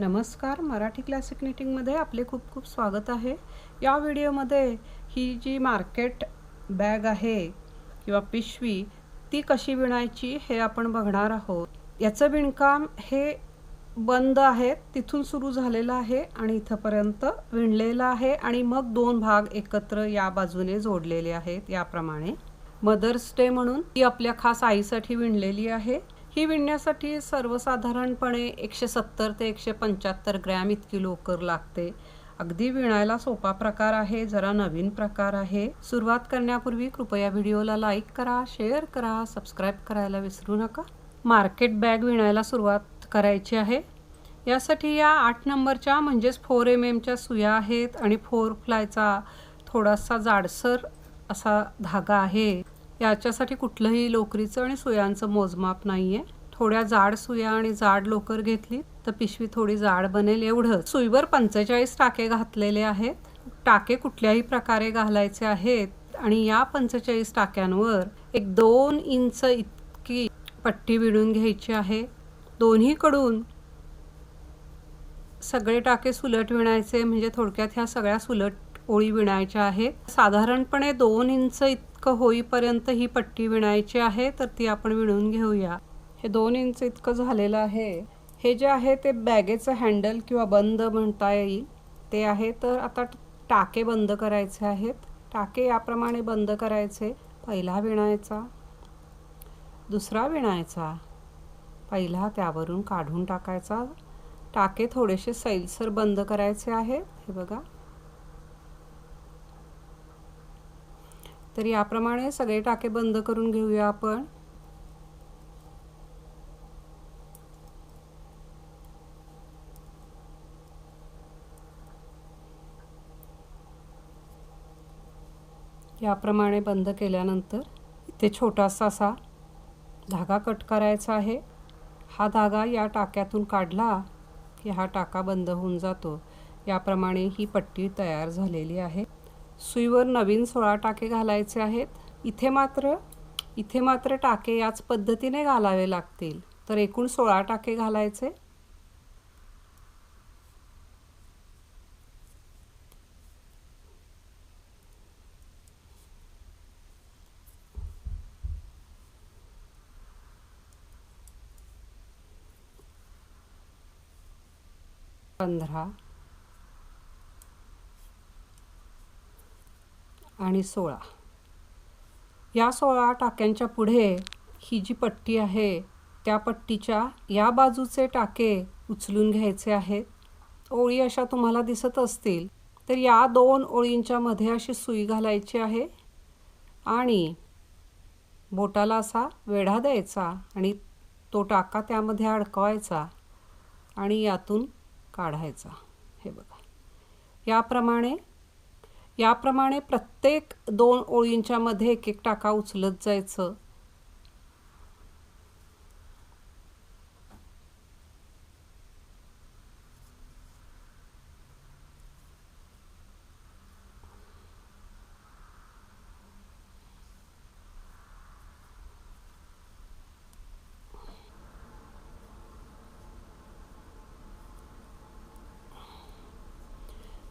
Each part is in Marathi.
नमस्कार मराठी क्लासिक निटिंगमध्ये आपले खूप खूप स्वागत आहे. या व्हिडिओमध्ये ही जी मार्केट बॅग आहे किंवा पिशवी ती कशी विणायची हे आपण बघणार आहोत. याचं विणकाम हे बंद आहे तिथून सुरू झालेलं आहे आणि इथंपर्यंत विणलेलं आहे आणि मग दोन भाग एकत्र या बाजूने जोडलेले आहेत याप्रमाणे. मदर्स डे म्हणून ती आपल्या खास आईसाठी विणलेली आहे. ही विणण्यासाठी सर्वसाधारणपणे एकशे सत्तर ते एकशे पंच्याहत्तर ग्रॅम इतकी लोकर लागते. अगदी विणायला सोपा प्रकार आहे जरा नवीन प्रकार आहे. सुरुवात करण्यापूर्वी कृपया व्हिडिओला लाईक करा शेअर करा सबस्क्राईब करायला विसरू नका. मार्केट बॅग विणायला सुरुवात करायची आहे. यासाठी या आठ नंबरच्या म्हणजेच फोर एम एमच्या सुया आहेत आणि फोर फ्लायचा थोडासा जाडसर असा धागा आहे. याच्यासाठी कुठलंही लोकरीचं आणि सुयांचं मोजमाप नाही आहे थोड्या जाड सुया आणि जाड लोकर घेतली तर पिशवी थोडी जाड बनेल एवढं सुईवर पंचेचाळीस टाके घातलेले आहेत. टाके कुठल्याही प्रकारे घालायचे आहेत आणि या पंचेचाळीस टाक्यांवर एक दोन इंच इतकी पट्टी विणून घ्यायची आहे. दोन्हीकडून सगळे टाके सुलट विणायचे म्हणजे थोडक्यात ह्या सगळ्या सुलट ओळी विणायच्या आहेत. साधारणपणे दोन इंच इतकं होईपर्यंत ही पट्टी विणायची आहे तर ती आपण विणून घेऊया. हे दोन इंच इतकं झालेलं आहे. हे जे आहे ते बॅगेचं हँडल किंवा बंद म्हणता येईल. ते आहे तर आता टाके बंद करायचे आहेत. टाके याप्रमाणे बंद करायचे. पहिला विणायचा. दुसरा विणायचा. पहिला त्यावरून काढून टाकायचा. टाके थोडेसे सैलसर बंद करायचे आहेत. हे बघा. तर याप्रमाणे सगळे टाके बंद करून घेऊया आपण. याप्रमाणे बंद केल्यानंतर इथे छोटासा असा धागा कट करायचा आहे. हा धागा या टाक्यातून काढला की हा टाका बंद होऊन जातो. याप्रमाणे ही पट्टी तयार झालेली आहे. सुईवर नवीन सोळा टाके घालायचे आहेत. इथे मात्र इथे मात्र टाके याच पद्धतीने घालावे लागतील. तर एकूण सोळा टाके घालायचे. पंधरा. आणि सोळा. या सोळा टाक्यांच्या पुढे ही जी पट्टी आहे त्या पट्टीच्या या बाजूचे टाके उचलून घ्यायचे आहेत. ओळी अशा तुम्हाला दिसत असतील तर या दोन ओळींच्या मध्ये अशी सुई घालायची आहे आणि बोटाला असा वेढा द्यायचा आणि तो टाका त्यामध्ये अडकवायचा आणि यातून काढायचा. हे बघा. याप्रमाणे याप्रमाणे प्रत्येक दोन ओळींच्यामध्ये एक एक टाका उचलत जायचं.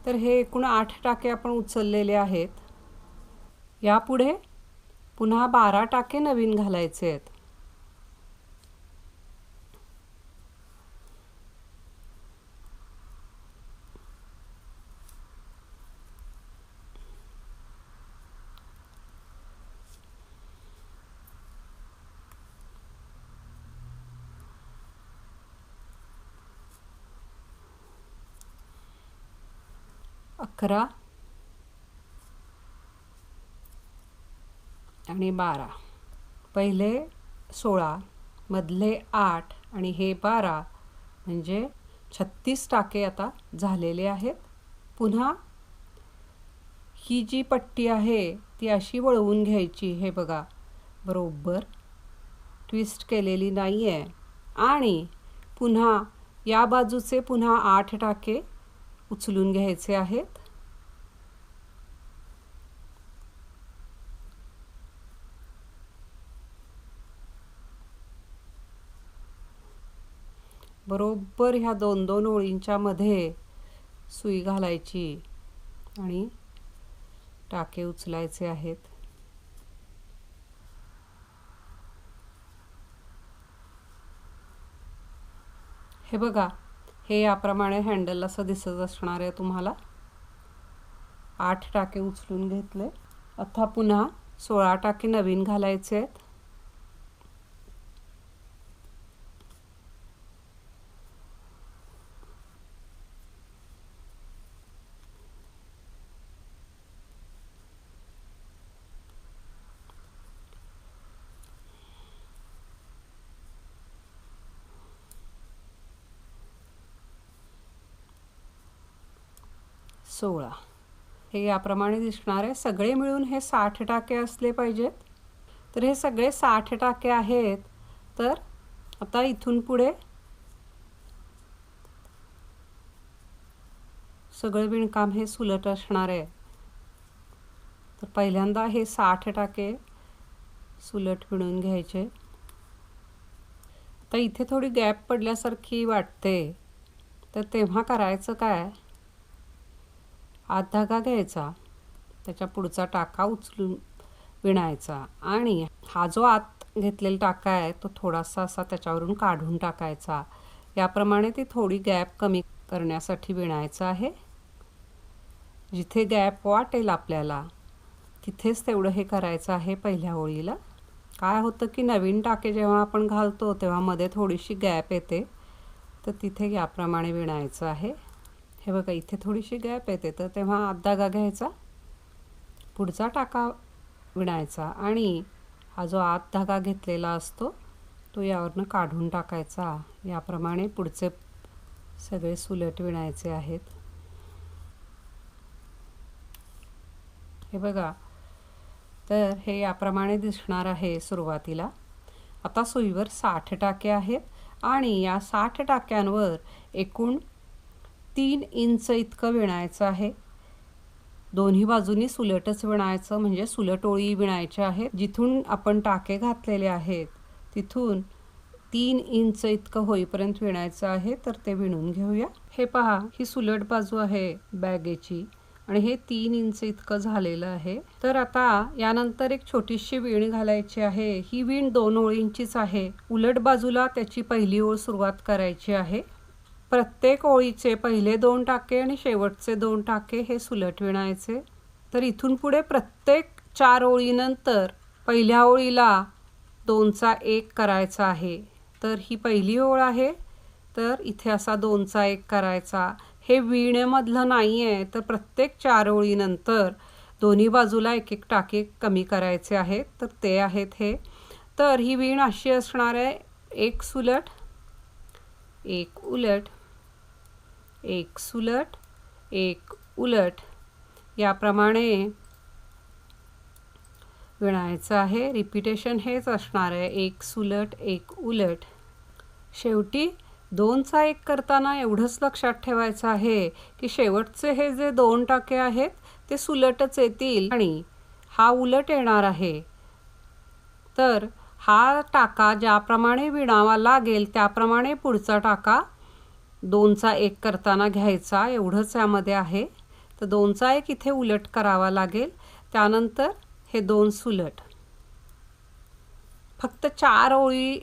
तर हे एकूण आठ टाके आपण उचललेले आहेत. यापुढे पुन्हा बारा टाके नवीन घालायचे आहेत. अकरा. आणि बारा. पहिले सोळा मधले आठ आणि हे बारा म्हणजे छत्तीस टाके आता झालेले आहेत. पुन्हा ही जी पट्टी आहे ती अशी वळवून घ्यायची हे बघा. बरोबर. ट्विस्ट केलेली नाही आहे आणि पुन्हा या बाजूचे पुन्हा आठ टाके उचलून घ्यायचे आहेत. बरोबर ह्या दोन दोन ओळींच्या मध्ये सुई घालायची आणि टाके उचलायचे आहेत. हे बघा हे याप्रमाणे हँडल असं दिसत असणार आहे तुम्हाला. आठ टाके उचलून घेतले. आता पुन्हा सोळा टाके नवीन घालायचे आहेत. सोळा हे याप्रमाणे दिसणारे सगळे मिळून हे साठ टाके असले पाहिजेत. तर हे सगळे साठ टाके आहेत. तर आता इथून पुढे सगळं विणकाम हे सुलट असणार आहे. तर पहिल्यांदा हे साठ टाके सुलट विणून घ्यायचे. आता इथे थोडी गॅप पडल्यासारखी वाटते. तर तेव्हा करायचं काय? आत धागा घ्यायचा? त्याच्या पुढचा टाका उचलून विणायचा. आणि हा जो आत घेतलेला टाका आहे तो थोडासा असा त्याच्यावरून काढून टाकायचा. याप्रमाणे ती थोडी गॅप कमी करण्यासाठी विणायचं आहे. जिथे गॅप वाटेल आपल्याला तिथेच तेवढं हे करायचं आहे पहिल्या ओळीला. काय होतं की नवीन टाके जेव्हा आपण घालतो तेव्हा मध्ये थोडीशी गॅप येते. तर तिथे याप्रमाणे विणायचं आहे. हे बघा इथे थोडीशी गॅप येते. तर तेव्हा आत धागा घ्यायचा पुढचा टाका विणायचा आणि हा जो आत धागा घेतलेला असतो तो यावरनं काढून टाकायचा. याप्रमाणे पुढचे सगळे सुलट विणायचे आहेत. हे बघा तर हे याप्रमाणे दिसणार आहे सुरुवातीला. आता सुईवर साठ टाके आहेत आणि या साठ टाक्यांवर एकूण तीन इंच इतकं विणायचं आहे. दोन्ही बाजूनी सुलटच विणायचं म्हणजे सुलट ओळी विणायच्या आहेत जिथून आपण टाके घातलेले आहेत तिथून तीन इंच इतकं होईपर्यंत विणायचं आहे. तर ते विणून घेऊया. हे पहा ही सुलट बाजू आहे बॅगेची आणि हे तीन इंच इतकं झालेलं आहे. तर आता यानंतर एक छोटीशी विण घालायची आहे. ही विण दोन ओळींचीच आहे. उलट बाजूला त्याची पहिली ओळ सुरुवात करायची आहे. प्रत्येक ओळीचे पहिले दोन टाके आणि शेवटचे दोन टाके हे सुलट विणायचे. तर इथून पुढे प्रत्येक चार ओळीनंतर पहिल्या ओळीला दोनचा एक करायचा आहे. तर ही पहिली ओळ आहे. तर इथे असा दोनचा एक करायचा. हे विण्यामधलं नाही आहे तर प्रत्येक चार ओळीनंतर दोन्ही बाजूला एक एक टाके कमी करायचे आहेत. तर ते आहेत हे. तर ही वीण अशी असणार आहे. एक सुलट एक उलट एक सुलट एक उलट. याप्रमाणे विणायचं आहे. रिपिटेशन हेच असणार आहे. एक सुलट एक उलट. शेवटी दोनचा एक करताना एवढंच लक्षात ठेवायचं आहे की शेवटचे हे जे दोन टाके आहेत ते सुलटच येतील आणि हा उलट येणार आहे. तर हा टाका ज्याप्रमाणे विणावा लागेल त्याप्रमाणे पुढचा टाका दोनचा एक करताना घ्यायचा एवढंच यामध्ये आहे. तर दोनचा एक इथे उलट करावा लागेल. त्यानंतर हे दोन सुलट. फक्त चार ओळी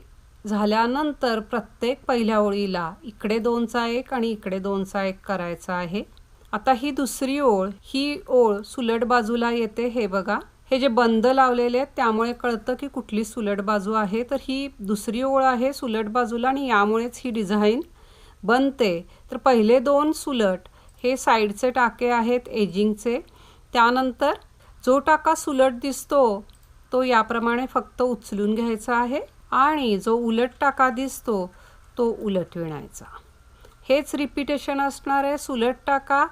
झाल्यानंतर प्रत्येक पहिल्या ओळीला इकडे दोनचा एक आणि इकडे दोनचा एक करायचा आहे. आता ही दुसरी ओळ ही ओळ सुलट बाजूला येते. हे बघा हे जे बंद लावलेले आहेत त्यामुळे कळतं की कुठली सुलट बाजू आहे. तर ही दुसरी ओळ आहे सुलट बाजूला आणि यामुळेच ही डिझाईन बनते. तर पहिले दोन सुलट हे साईडचे टाके आहेत एजिंगचे. त्यानंतर जो टाका सुलट दिसतो तो याप्रमाणे फक्त उचलून घ्यायचा आहे आणि जो उलट टाका दिसतो तो उलट विणायचा. हेच रिपिटेशन असणार आहे सुलट टाका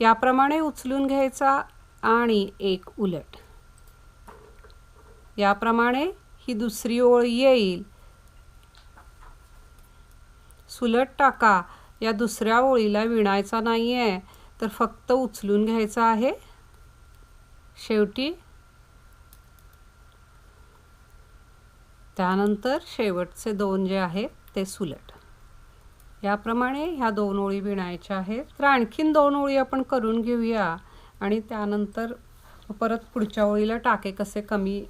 याप्रमाणे उचलून घ्यायचा आणि एक उलट. याप्रमाणे ही दुसरी ओळ येईल. सुलट टाका. या दुसऱ्या ओळीला विणायचा नाही आहे तर फक्त उचलून घ्यायचा आहे. शेवटी त्यानंतर शेवटचे दोन जे आहेत ते सुलट. याप्रमाणे ह्या दोन ओळी विणायच्या आहेत. तर आणखीन दोन ओळी आपण करून घेऊया. आणि त्यानंतर परत पुढच्या ओळीला टाके कसे कमी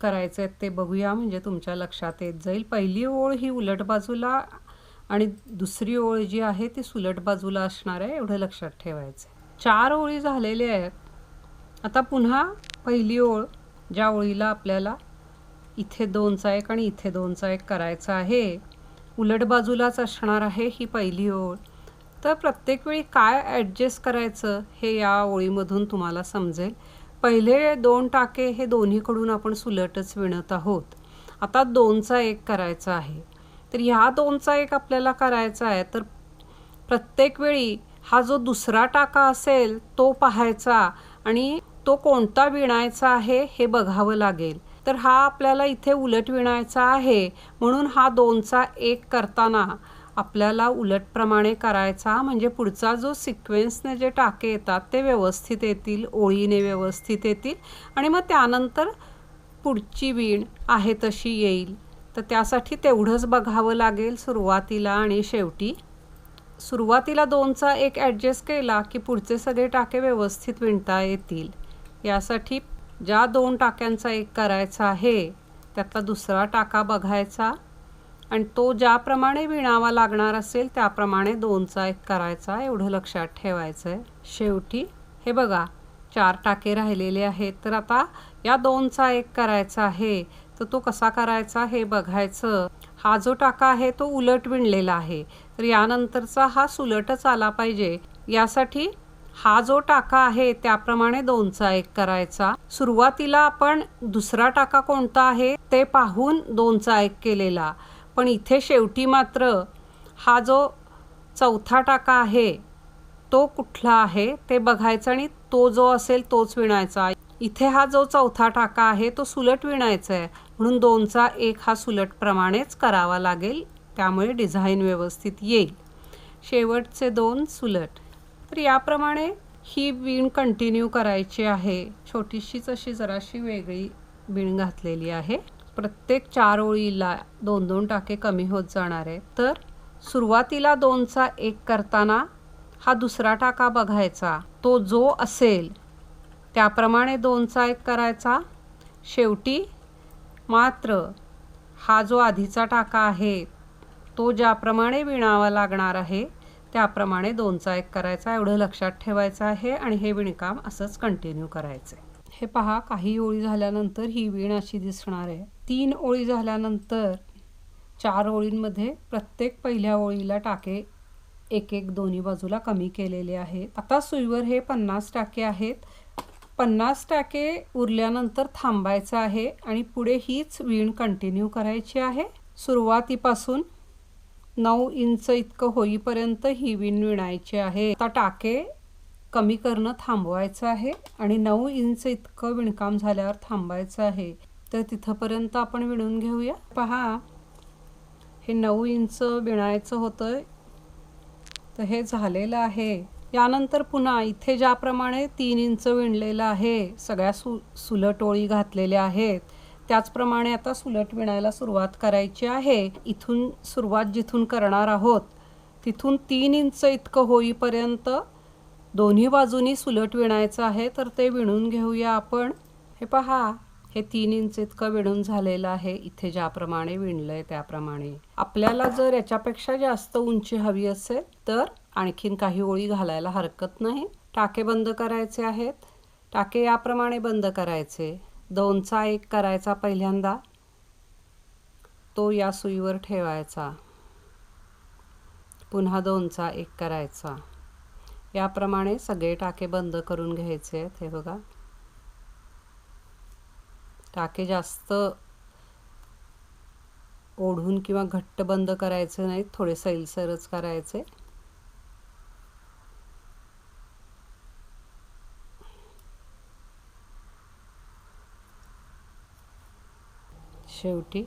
करायचे आहेत ते बघूया. म्हणजे तुमच्या लक्षात येत जाईल. पहिली ओळ ही उलट बाजूला आणि दुसरी ओळ जी आहे ती सुलट बाजूला असणार आहे एवढं लक्षात ठेवायचं आहे. चार ओळी झालेल्या आहेत. आता पुन्हा पहिली ओळ ज्या ओळीला आपल्याला इथे दोनचा एक आणि इथे दोनचा एक करायचा आहे उलट बाजूलाच असणार आहे ही पहिली ओळ. तर प्रत्येक वेळी काय ॲडजस्ट करायचं हे या ओळीमधून तुम्हाला समजेल. पहिले दोन टाके हे दोन्हीकडून आपण सुलटच विणत आहोत. आता दोनचा एक करायचा आहे. तर ह्या दोनचा एक आपल्याला करायचा आहे. तर प्रत्येक वेळी हा जो दुसरा टाका असेल तो पाहायचा आणि तो कोणता विणायचा आहे हे बघावं लागेल. तर हा आपल्याला इथे उलट विणायचा आहे. म्हणून हा दोनचा एक करताना आपल्याला उलटप्रमाणे करायचा. म्हणजे पुढचा जो सिक्वेन्सने जे टाके येतात ते व्यवस्थित येतील ओळीने व्यवस्थित येतील आणि मग त्यानंतर पुढची वीण आहे तशी येईल. तर त्यासाठी तेवढंच बघावं लागेल सुरुवातीला आणि शेवटी. सुरुवातीला दोनचा एक ॲडजस्ट केला की पुढचे सगळे टाके व्यवस्थित विणता येतील. यासाठी ज्या दोन टाक्यांचा एक करायचा आहे त्यातला दुसरा टाका बघायचा. आणि तो ज्याप्रमाणे विणावा लागणार असेल त्याप्रमाणे दोनचा एक करायचा एवढं लक्षात ठेवायचं आहे शेवटी हे बघा चार टाके राहिलेले आहेत. तर आता या दोनचा एक करायचा आहे. तर तो कसा करायचा हे बघायचं. हा जो टाका आहे तो उलट विणलेला आहे. तर यानंतरचा हा सुलटच आला पाहिजे. यासाठी हा जो टाका आहे त्याप्रमाणे दोनचा एक करायचा. सुरुवातीला आपण दुसरा टाका कोणता आहे ते पाहून दोनचा एक केलेला. पण इथे शेवटी मात्र हा जो चौथा टाका आहे तो कुठला आहे ते बघायचं आणि तो जो असेल तोच विणायचा. इथे हा जो चौथा टाका आहे तो सुलट विणायचा आहे. म्हणून दोनचा एक हा सुलटप्रमाणेच करावा लागेल त्यामुळे डिझाईन व्यवस्थित येईल. शेवटचे दोन सुलट. तर याप्रमाणे ही विण कंटिन्यू करायची आहे. छोटीशीच अशी जराशी वेगळी विण घातलेली आहे. प्रत्येक चार ओळीला दोन दोन टाके कमी होत जाणार आहे तर सुरुवातीला दोनचा एक करताना हा दुसरा टाका बघायचा. तो जो असेल त्याप्रमाणे दोनचा एक करायचा. शेवटी मात्र हा जो आधीचा टाका आहे तो ज्याप्रमाणे विणावा लागणार आहे त्याप्रमाणे दोनचा एक करायचा. एवढं लक्षात ठेवायचं आहे आणि हे विणकाम असंच कंटिन्यू करायचं आहे हे पहा काही ओळी झाल्यानंतर ही वीण अशी दिसणार आहे. तीन ओळी झाल्यानंतर चार ओळींमध्ये प्रत्येक पहिल्या ओळीला टाके एक एक दोन्ही बाजूला कमी केलेले आहेत. आता सुईवर हे पन्नास टाके आहेत. पन्नास टाके उरल्यानंतर थांबायचं आहे आणि पुढे हीच वीण कंटिन्यू करायची आहे. सुरुवातीपासून नऊ इंच इतकं होईपर्यंत ही विण विणायची आहे. आता टाके कमी करणं थांबवायचं आहे आणि नऊ इंच इतकं विणकाम झाल्यावर थांबायचं आहे. तर तिथंपर्यंत आपण विणून घेऊया. पहा हे नऊ इंच विणायचं होतं. तर हे झालेलं आहे. यानंतर पुन्हा इथे ज्याप्रमाणे तीन इंच विणलेलं आहे सगळ्या सु सुलटोळी घातलेल्या आहेत. त्याचप्रमाणे आता सुलट विणायला सुरुवात करायची आहे. इथून सुरुवात जिथून करणार आहोत तिथून तीन इंच इतकं होईपर्यंत दोन्ही बाजूनी सुलट विणायचं आहे तर ते विणून घेऊया आपण. हे पहा हे तीन इंच इतकं विणून झालेलं आहे इथे ज्याप्रमाणे विणलं आहे त्याप्रमाणे. आपल्याला जर याच्यापेक्षा जास्त उंची हवी असेल तर आणखीन काही ओळी घालायला हरकत नाही. टाके बंद करायचे आहेत. टाके याप्रमाणे बंद करायचे. दोनचा एक करायचा पहिल्यांदा. तो या सुईवर ठेवायचा. पुन्हा दोनचा एक करायचा. याप्रमाणे सगळे टाके बंद करून घ्यायचे आहेत. हे बघा. टाके जास्त ओढून किंवा घट्ट बंद करायचे नाहीत. थोडे सैलसरच करायचे. शेवटी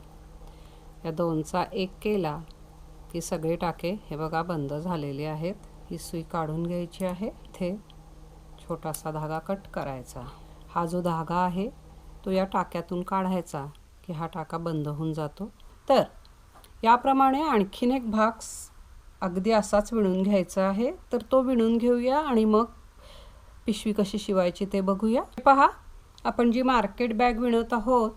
या दोनचा एक केला की सगळे टाके हे बघा बंद झालेले आहेत. ही सुई काढून घ्यायची आहे. इथे छोटासा धागा कट करायचा. हा जो धागा आहे तो या टाक्यातून काढायचा की हा टाका बंद होऊन जातो. तर याप्रमाणे आणखीन एक भाग अगदी असाच विणून घ्यायचा आहे. तर तो विणून घेऊया आणि मग पिशवी कशी शिवायची ते बघूया. पहा आपण जी मार्केट बॅग विणत आहोत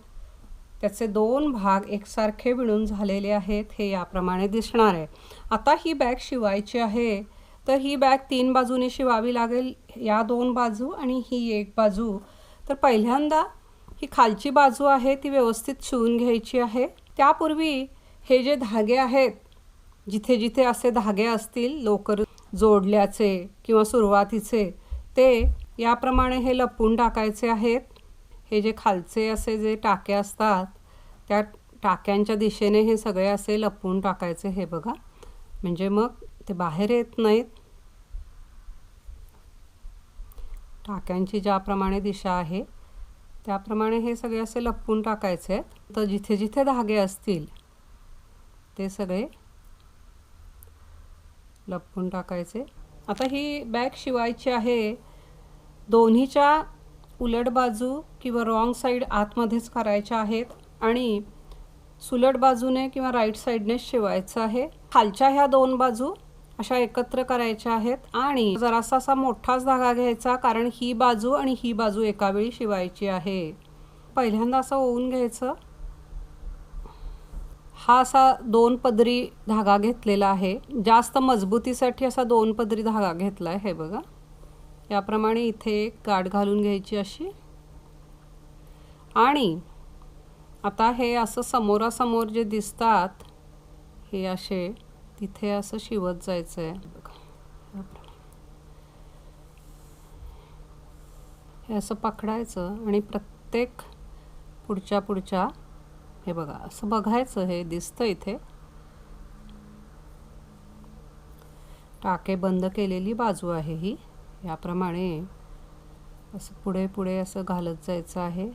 त्याचे दोन भाग एकसारखे विणून झालेले आहेत हे याप्रमाणे दिसणार आहे. आता ही बॅग शिवायची आहे तर ही बॅग तीन बाजूने शिवावी लागेल या दोन बाजू आणि ही एक बाजू. तर पहिल्यांदा ही खालची बाजू आहे ती व्यवस्थित शिवून घ्यायची आहे. त्यापूर्वी हे जे धागे आहेत जिथे जिथे असे धागे असतील लोकर जोडल्याचे किंवा सुरुवातीचे ते याप्रमाणे हे लपवून टाकायचे आहेत. हे जे खालचे असे जे टाके असतात त्या टाक्यांच्या दिशेने हे सगळे असे लपवून टाकायचे हे बघा. म्हणजे मग ते बाहेर येत नाहीत. टाक्यांची ज्याप्रमाणे दिशा आहे त्याप्रमाणे हे सगळे असे लपवून टाकायचे आहेत. तर जिथे जिथे धागे असतील ते सगळे लपवून टाकायचे. आता ही बॅग शिवायची आहे दोन्हीच्या उलट बाजू किंवा रॉंग साईड आतमध्येच करायच्या आहेत आणि सुलट बाजूने किंवा राईट साईडने शिवायचं आहे. खालच्या ह्या दोन बाजू अशा एकत्र करायच्या आहेत आणि जरासा असा मोठाच धागा घ्यायचा कारण ही बाजू आणि ही बाजू एकावेळी शिवायची आहे. पहिल्यांदा असं ओवून घ्यायचं. हा असा दोन पदरी धागा घेतलेला आहे. जास्त मजबूतीसाठी असा दोन पदरी धागा घेतला आहे हे बघा. याप्रमाणे इथे एक गाठ घालून घ्यायची अशी. आणि आता हे असं समोरासमोर जे दिसतात हे असे तिथे असं शिवत जायचं आहे हे असं पकडायचं आणि प्रत्येक पुढच्या पुढच्या हे बघा असं बघायचं हे दिसतं इथे. टाके बंद केलेली बाजू आहे ही. याप्रमाणे असं पुढे पुढे असं घालत जायचं आहे.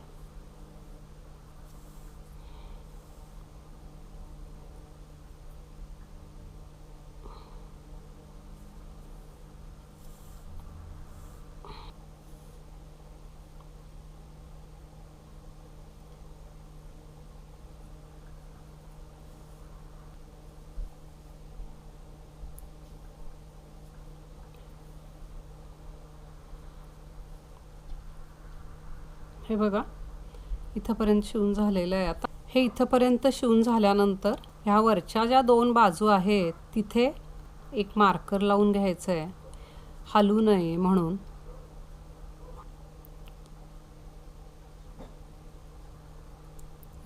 हे बघा. इथंपर्यंत शिवून झालेलं आहे आता. हे इथंपर्यंत शिवून झाल्यानंतर ह्या वरच्या ज्या दोन बाजू आहेत तिथे एक मार्कर लावून घ्यायचं आहे हलू नये म्हणून.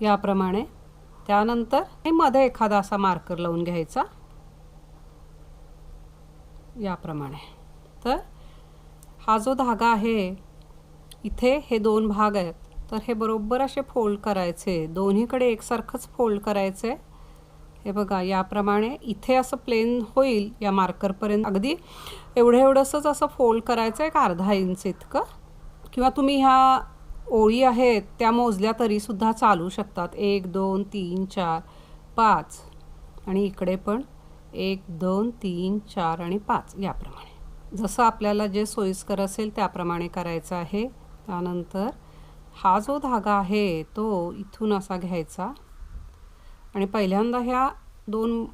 याप्रमाणे. त्यानंतर हे मध्ये एखादा असा मार्कर लावून घ्यायचा. याप्रमाणे. तर हा जो धागा आहे इथे हे दोन भाग आहेत. तर हे बरोबर असे फोल्ड करायचे. दोन्हीकडे एकसारखंच फोल्ड करायचे. हे बघा याप्रमाणे इथे असं प्लेन होईल या मार्करपर्यंत अगदी एवढं एवढंसंच असं फोल्ड करायचं एक अर्धा इंच इतकं. किंवा तुम्ही ह्या ओळी आहेत त्या मोजल्या तरीसुद्धा चालू शकतात. एक दोन तीन चार पाच. आणि इकडे पण एक दोन तीन चार आणि पाच याप्रमाणे. जसं आपल्याला जे सोयीस्कर असेल त्याप्रमाणे करायचं आहे. त्यानंतर हा जो धागा आहे तो इथून असा घ्यायचा. आणि पहिल्यांदा ह्या दोन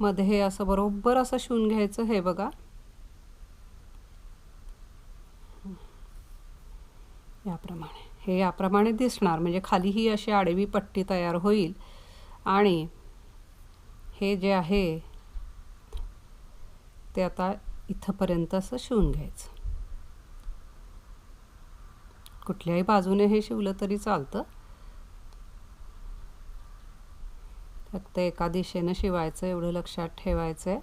मध्ये असं बरोबर असं शिवून घ्यायचं हे बघा. याप्रमाणे. हे याप्रमाणे दिसणार. म्हणजे खाली ही अशी आडवी पट्टी तयार होईल. आणि हे जे आहे ते आता इथंपर्यंत असं शिवून घ्यायचं. कुठल्याही बाजूने हे शिवलं तरी चालतं. फक्त एका दिशेनं शिवायचं एवढं लक्षात ठेवायचं आहे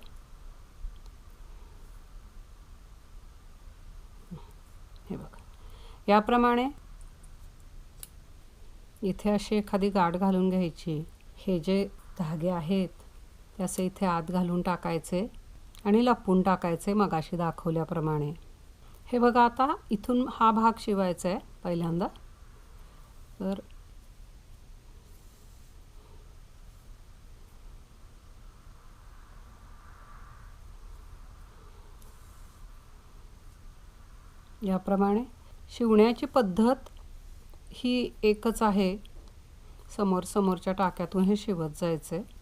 हे बघा. याप्रमाणे इथे अशी एखादी गाठ घालून घ्यायची. हे जे धागे आहेत ते असे इथे आत घालून टाकायचे आणि लपून टाकायचे मगाशी दाखवल्याप्रमाणे. हे बघा आता इथून हा भाग शिवायचा आहे पहिल्यांदा. तर याप्रमाणे शिवण्याची पद्धत ही एकच आहे. समोर समोरच्या टाक्यातून हे शिवत जायचं. आहे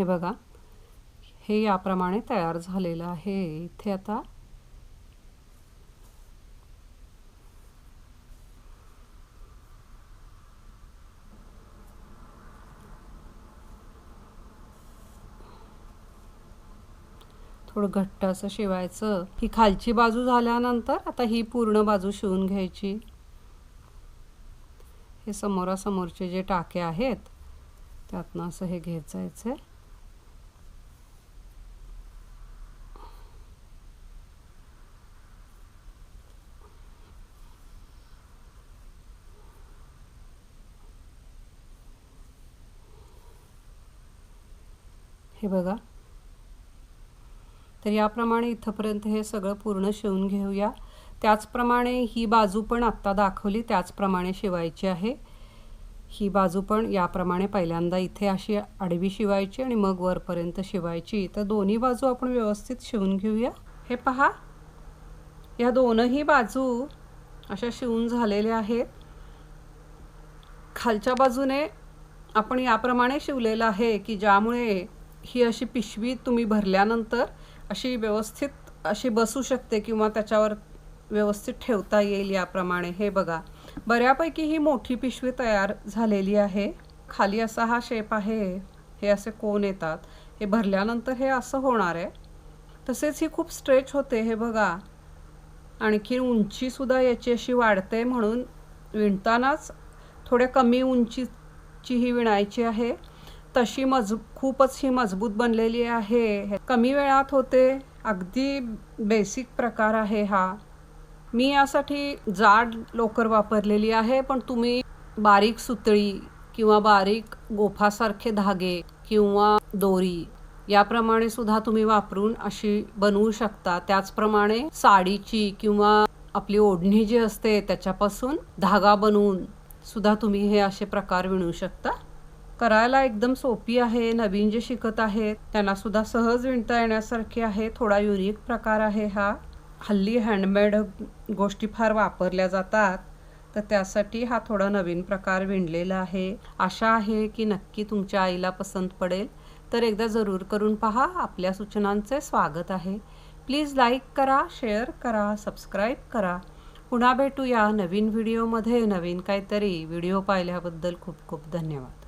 हे बघा. हे याप्रमाणे तयार झालेलं आहे. इथे आता थोडं घट्ट असं शिवायचं. ही खालची बाजू झाल्यानंतर आता ही पूर्ण बाजू शिवून घ्यायची. हे समोरासमोरचे जे टाके आहेत त्यातनं असं हे घेत जायचं हे बघा. तर याप्रमाणे इथंपर्यंत हे सगळं पूर्ण शिवून घेऊया. त्याचप्रमाणे ही बाजू पण आत्ता दाखवली त्याचप्रमाणे शिवायची आहे. ही बाजू पण याप्रमाणे पहिल्यांदा इथे अशी आडवी शिवायची आणि मग वरपर्यंत शिवायची. तर दोन्ही बाजू आपण व्यवस्थित शिवून घेऊया. हे पहा. या दोनही बाजू अशा शिवून झालेल्या आहेत. खालच्या बाजूने आपण याप्रमाणे शिवलेलं आहे की ज्यामुळे ही अशी पिशवी तुम्ही भरल्यानंतर अशी व्यवस्थित अशी बसू शकते किंवा त्याच्यावर व्यवस्थित ठेवता येईल याप्रमाणे. हे बघा. बऱ्यापैकी ही मोठी पिशवी तयार झालेली आहे. खाली असा हा शेप आहे. हे असे कोण येतात. हे भरल्यानंतर हे असं होणार आहे. तसेच ही खूप स्ट्रेच होते हे बघा. आणखी उंचीसुद्धा याची अशी वाढते म्हणून विणतानाच थोड्या कमी उंचीची ही विणायची आहे. तशी मज खूपच ही मजबूत बनलेली आहे. कमी वेळात होते. अगदी बेसिक प्रकार आहे हा. मी यासाठी जाड लोकर वापरलेली आहे पण तुम्ही बारीक सुतळी किंवा बारीक गोफासारखे धागे किंवा दोरी याप्रमाणे सुद्धा तुम्ही वापरून अशी बनवू शकता. त्याचप्रमाणे साडीची किंवा आपली ओढणी जी असते त्याच्यापासून धागा बनवून सुद्धा तुम्ही हे असे प्रकार विणू शकता. करायला एकदम सोपी आहे नवीन जे शिकत आहेत त्यांना सुद्धा सहज विणता येण्यासारखे आहे थोडा युनिक प्रकार आहे हा. हल्ली हँडमेड गोष्टी फार वापरल्या जातात तर त्यासाठी हा थोडा नवीन प्रकार विणलेला आहे. आशा आहे की नक्की तुमच्या आईला पसंत पडेल. तर एकदा जरूर करून पहा आपल्या सूचनांचे स्वागत आहे. प्लीज लाईक करा शेअर करा सबस्क्राईब करा. पुन्हा भेटूया नवीन व्हिडिओमध्ये नवीन काहीतरी व्हिडिओ पाहिल्याबद्दल खूप खूप धन्यवाद.